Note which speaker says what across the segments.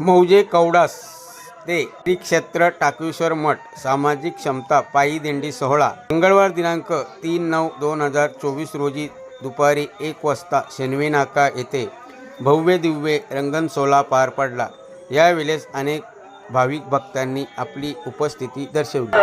Speaker 1: मौजे कवडास ते श्री क्षेत्र टाकेश्वर मठ सामाजिक क्षमता पायी दिंडी सोहळा मंगळवार दिनांक तीन नऊ दोन हजार चोवीस रोजी दुपारी एक वाजता शेनवे नाका येथे भव्य दिव्य रंगन सोहळा पार पडला. यावेळेस अनेक भाविक भक्तांनी आपली उपस्थिती दर्शवली.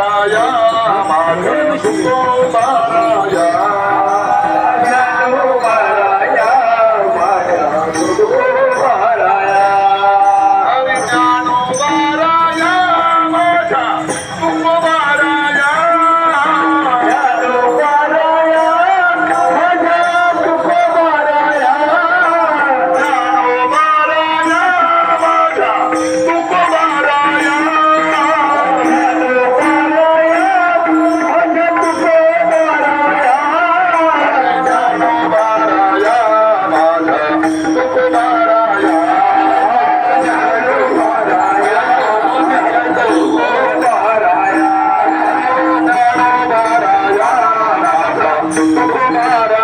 Speaker 2: Father.